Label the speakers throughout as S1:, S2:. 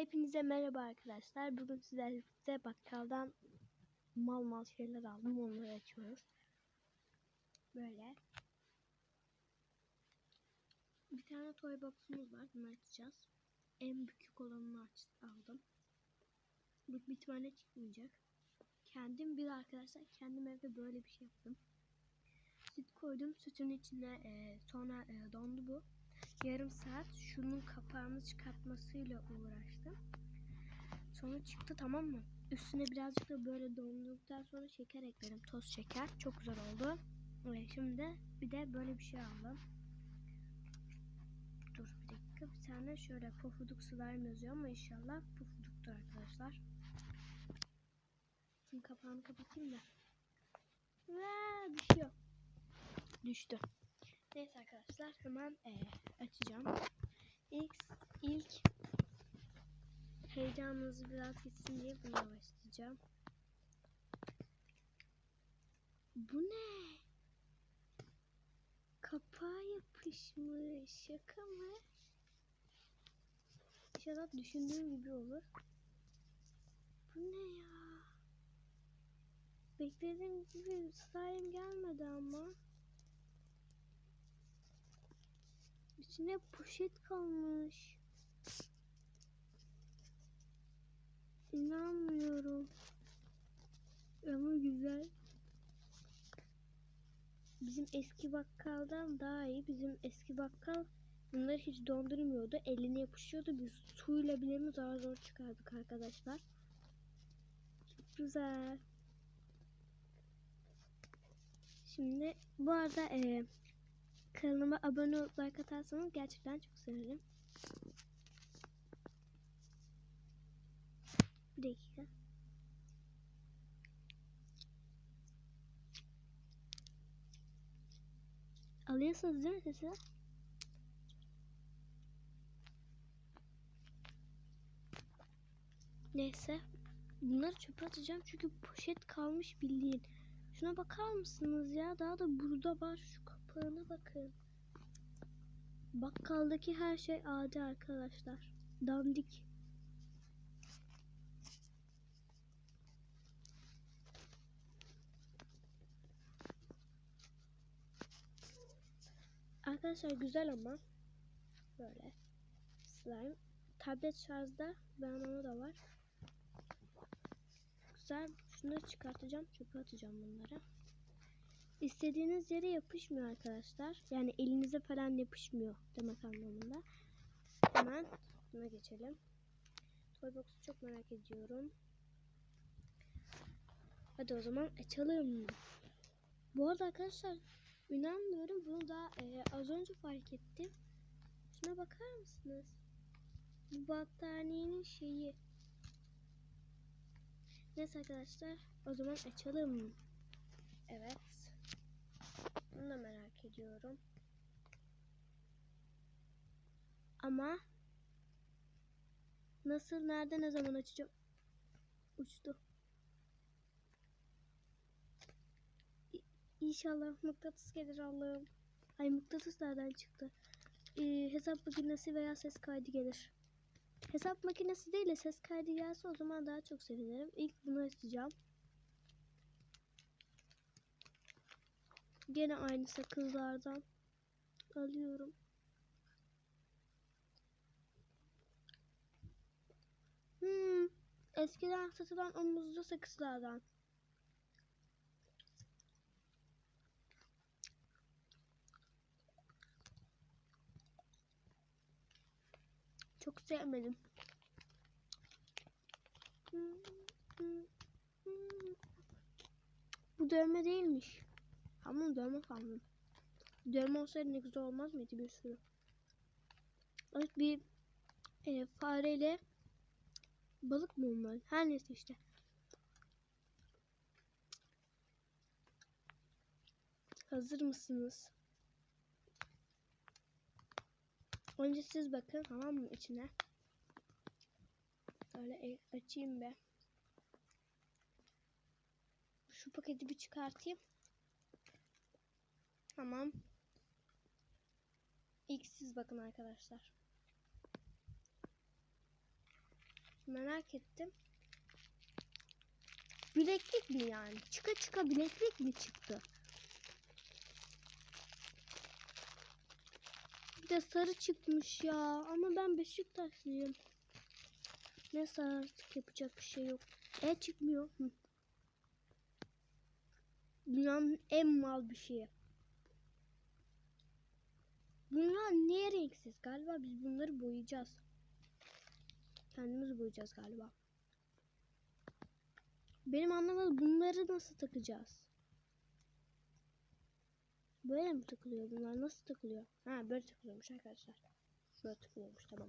S1: Hepinize merhaba arkadaşlar. Bugün sizlerle bakkaldan mal mal şeyler aldım. Onları açıyoruz. Böyle. Bir tane toy box'umuz var. Bunu açacağız. En büyük olanını aç, aldım. Bu bir tane çıkmayacak. Kendim bir arkadaşlar kendim evde böyle bir şey yaptım. Süt koydum. Sütün içine e, sonra e, dondu bu yarım saat şunun kapağını çıkartmasıyla uğraştım. Sonra çıktı tamam mı? Üstüne birazcık da böyle dondurduktan sonra şeker ekledim. Toz şeker. Çok güzel oldu. Evet, şimdi bir de böyle bir şey aldım. Dur bir dakika. Bir tane şöyle pofuduk slime yazıyor ama inşallah pofuduktur arkadaşlar. Şimdi kapağını kapatayım da. Aa, düşüyor. Düştü. Neyse arkadaşlar hemen e, açacağım. İlk, ilk heyecanınızı biraz gitsin diye bununla başlayacağım. Bu ne? Kapağı yapışmış. Şaka mı? İnşallah düşündüğüm gibi olur. Bu ne ya? Beklediğim gibi slime gelmedi ama. İçine poşet kalmış. İnanmıyorum. Ama güzel. Bizim eski bakkaldan daha iyi. Bizim eski bakkal bunları hiç dondurmuyordu. Eline yapışıyordu. Biz suyla bile zar zor çıkardık arkadaşlar. Çok güzel. Şimdi bu arada eee Kanalıma abone olup like atarsanız gerçekten çok sevinirim. Bir dakika. Alıyorsunuz değil mi sesi? Neyse. Bunları çöpe atacağım çünkü poşet kalmış bildiğin. Şuna bakar mısınız ya? Daha da burada var şu kapağına bakın. Bakkaldaki her şey adi arkadaşlar. Dandik. Arkadaşlar güzel ama böyle slime tablet şarjda ben onu da var. Güzel. Şunları çıkartacağım. Çöpe atacağım bunları. İstediğiniz yere yapışmıyor arkadaşlar. Yani elinize falan yapışmıyor demek anlamında. Hemen buna geçelim. Toybox'u çok merak ediyorum. Hadi o zaman açalım. Bu arada arkadaşlar inanmıyorum. Bunu da e, az önce fark ettim. Şuna bakar mısınız? Bu battaniyenin şeyi. Neyse arkadaşlar o zaman açalım. Evet. Bunu da merak ediyorum. Ama nasıl, nerede, ne zaman açacağım? Uçtu. İnşallah mıknatıs gelir Allah'ım. Ay mıknatıs nereden çıktı? Ee, hesap makinesi veya ses kaydı gelir. Hesap makinesi değil de ses kaydı gelse o zaman daha çok sevinirim. İlk bunu açacağım. Gene aynı sakızlardan alıyorum. Hmm, eskiden satılan o muzlu sakızlardan. Çok sevmedim. Bu dövme değilmiş. Ama dövme sandım. Dövme olsaydı ne güzel olmaz mıydı bir sürü? Evet bir e, fareyle balık mı onlar? Her neyse işte. Hazır mısınız? Önce siz bakın tamam mı içine? Böyle açayım be. Şu paketi bir çıkartayım. Tamam. İlk siz bakın arkadaşlar. Merak ettim. Bileklik mi yani? Çıka çıka bileklik mi çıktı? De sarı çıkmış ya. Ama ben Beşiktaşlıyım. Ne artık yapacak bir şey yok. E çıkmıyor. Hı. Dünyanın en mal bir şeyi. Bunlar niye renksiz? Galiba biz bunları boyayacağız. Kendimiz boyayacağız galiba. Benim anlamadım bunları nasıl takacağız? Böyle mi takılıyor bunlar? Nasıl takılıyor? Ha böyle takılıyormuş arkadaşlar. Böyle takılıyormuş tamam.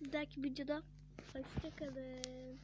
S1: Bir dahaki videoda hoşçakalın.